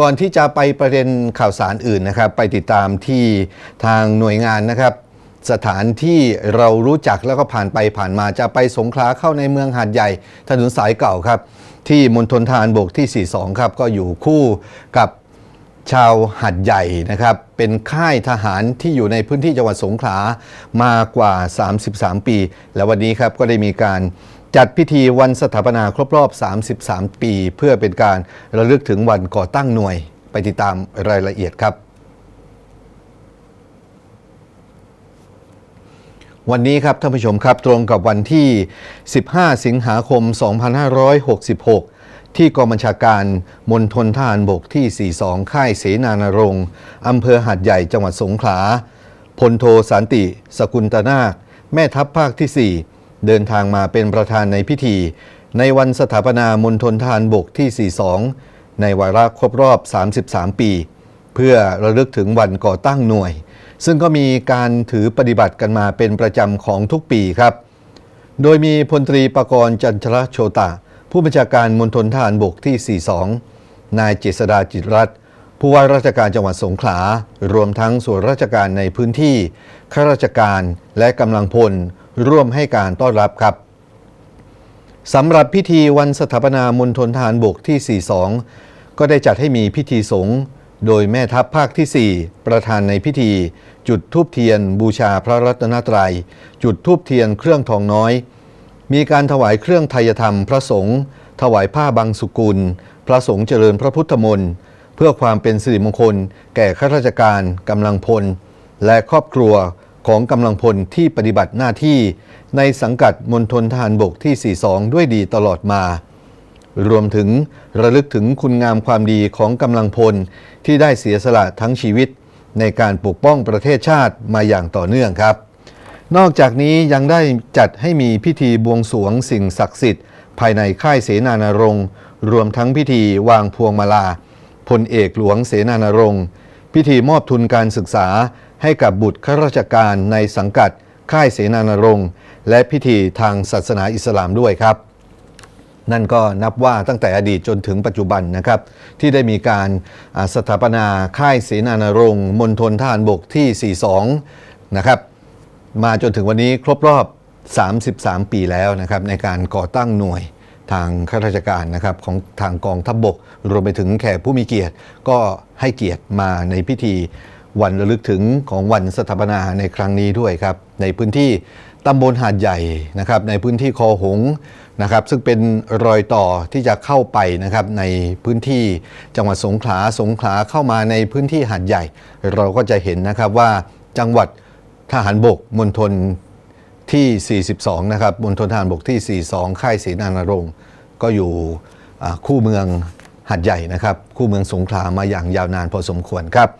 ก่อนที่จะไปประเด็นข่าวสารอื่นนะครับ ไปติดตามที่ทางหน่วยงานนะครับ สถานที่เรารู้จักแล้วก็ผ่านไปผ่านมาจะไปสงขลาเข้าในเมืองหาดใหญ่ ถนนสายเก่าครับ ที่มณฑลทารบกที่ 42 ครับ ก็อยู่คู่กับชาวหัดใหญ่นะครับ เป็นค่ายทหารที่อยู่ในพื้นที่จังหวัดสงขลามากว่า 33 ปี และวันนี้ครับก็ได้มีการ จัดพิธีวันสถาปนาครบรอบ 33 ปี เพื่อเป็นการระลึกถึงวันก่อตั้งหน่วย ไปติดตามรายละเอียดครับ วันนี้ครับท่านผู้ชมครับตรงกับวันที่ 15 สิงหาคม 2566ที่กองบัญชาการมณฑลทหารบกที่ 42 ค่ายเสนานรงค์อำเภอหาดใหญ่จังหวัดสงขลา พลโทสันติ สกุลตนาค แม่ทัพภาคที่ 4 เดินทางมาเป็นประธานในพิธี ในวันสถาปนามณฑลทหารบกที่ 42 ในวาระครบรอบ 33 ปี เพื่อระลึกถึงวันก่อตั้งหน่วย ซึ่งก็มีการถือปฏิบัติกันมาเป็นประจำของทุกปีครับ โดยมีพลตรีประกรณ์จันทรโชตะ ผู้บัญชาการมณฑลทหารบกที่ 42 นายเจษดาจิตรัตนผู้ว่าราชการจังหวัดสงขลา รวมทั้งส่วนราชการในพื้นที่ ข้าราชการและกำลังพล ร่วมให้การต้อนรับครับสำหรับพิธีวันสถาปนามณฑลทหารบกที่ 42 ก็ได้จัดให้มีพิธีสงฆ์โดยแม่ทัพภาคที่ 4 ประธานในพิธี จุดทูบเทียน บูชาพระรัตนตรัย จุดทูบเทียนเครื่องทองน้อย มีการถวายเครื่องไทยธรรมพระสงฆ์ถวายผ้าบางสุกุล พระสงฆ์เจริญพระพุทธมนต์เพื่อความเป็นสิริมงคล แก่ข้าราชการกำลังพล และครอบครัว ของกำลังพลที่ปฏิบัติหน้าที่ในสังกัดมณฑลทหารบกที่ 42 ด้วยดีตลอดมา รวมถึงระลึกถึงคุณงามความดีของกำลังพลที่ได้เสียสละทั้งชีวิต ในการปกป้องประเทศชาติมาอย่างต่อเนื่องครับ นอกจากนี้ยังได้จัดให้มีพิธีบวงสรวงสิ่งศักดิ์สิทธิ์ ภายในค่ายเสนานรงค์รวมทั้งพิธีวางพวงมาลาพลเอกหลวงเสนานรงค์พิธีมอบทุนการศึกษา ให้กับบุตรข้าราชการในสังกัดค่ายเสนานรงค์และพิธีทางศาสนาอิสลามด้วยครับ นั่นก็นับว่าตั้งแต่อดีตจนถึงปัจจุบันนะครับ ที่ได้มีการสถาปนาค่ายเสนานรงค์มณฑลทหารบกที่ 42 นะครับ มาจนถึงวันนี้ครบรอบ 33 ปีแล้วนะครับ ในการก่อตั้งหน่วยทางข้าราชการนะครับของทางกองทัพบบก รวมไปถึงแขกผู้มีเกียรติก็ให้เกียรติมาในพิธี วันระลึกถึงของวันสถาปนาในครั้งนี้ด้วยครับ ในพื้นที่ตำบลหาดใหญ่นะครับ ในพื้นที่คอหงส์นะครับ ซึ่งเป็นรอยต่อที่จะเข้าไปนะครับในพื้นที่จังหวัดสงขลาสงขลาเข้ามาในพื้นที่หาดใหญ่ เราก็จะเห็นนะครับว่าจังหวัดทหารบกมณฑลที่ 42 นะครับมณฑลทหารบกที่ 42 ค่ายศรีนานรงค์ก็อยู่คู่เมืองหัดใหญ่นะครับ คู่เมืองสงขลามาอย่างยาวนานพอสมควรครับ